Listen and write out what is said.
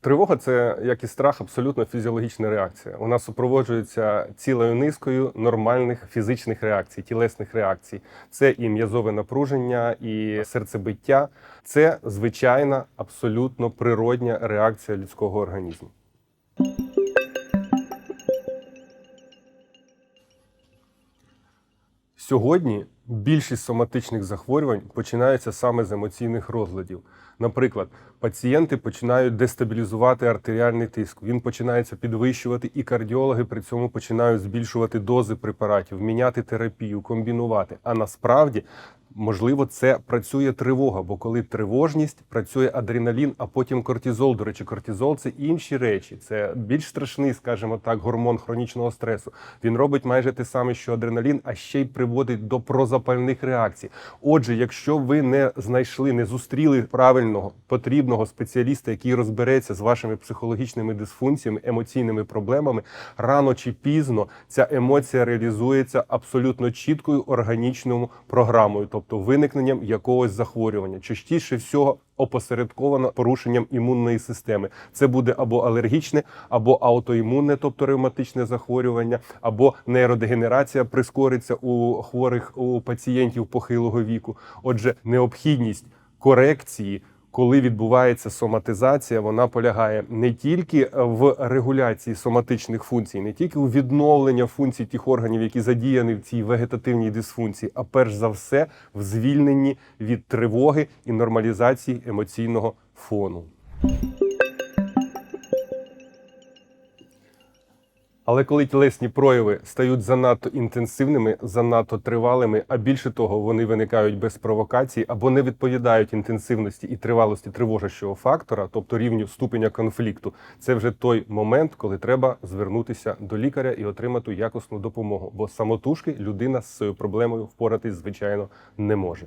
Тривога це як і страх, абсолютно фізіологічна реакція. Вона супроводжується цілою низкою нормальних фізичних реакцій, тілесних реакцій. Це і м'язове напруження, і серцебиття. Це звичайна, абсолютно природня реакція людського організму. Сьогодні більшість соматичних захворювань починаються саме з емоційних розладів. Наприклад, пацієнти починають дестабілізувати артеріальний тиск. Він починається підвищувати, і кардіологи при цьому починають збільшувати дози препаратів, міняти терапію, комбінувати. А насправді, можливо, це працює тривога, бо коли тривожність, працює адреналін, а потім кортизол. До речі, кортизол це інші речі. Це більш страшний, скажімо так, гормон хронічного стресу. Він робить майже те саме, що адреналін, а ще й приводить до прозапальних реакцій. Отже, якщо ви не знайшли, не зустріли правильного потрібного спеціаліста, який розбереться з вашими психологічними дисфункціями, емоційними проблемами, рано чи пізно ця емоція реалізується абсолютно чіткою органічною програмою, тобто виникненням якогось захворювання. Частіше всього опосередковано порушенням імунної системи. Це буде або алергічне, або аутоімунне, тобто ревматичне захворювання, або нейродегенерація прискориться у хворих у пацієнтів похилого віку. Отже, необхідність корекції. Коли відбувається соматизація, вона полягає не тільки в регуляції соматичних функцій, не тільки у відновленні функцій тих органів, які задіяні в цій вегетативній дисфункції, а перш за все в звільненні від тривоги і нормалізації емоційного фону. Але коли тілесні прояви стають занадто інтенсивними, занадто тривалими, а більше того, вони виникають без провокації або не відповідають інтенсивності і тривалості тривожащого фактора, тобто рівню ступеня конфлікту, це вже той момент, коли треба звернутися до лікаря і отримати якісну допомогу. Бо самотужки людина з цією проблемою впоратись, звичайно, не може.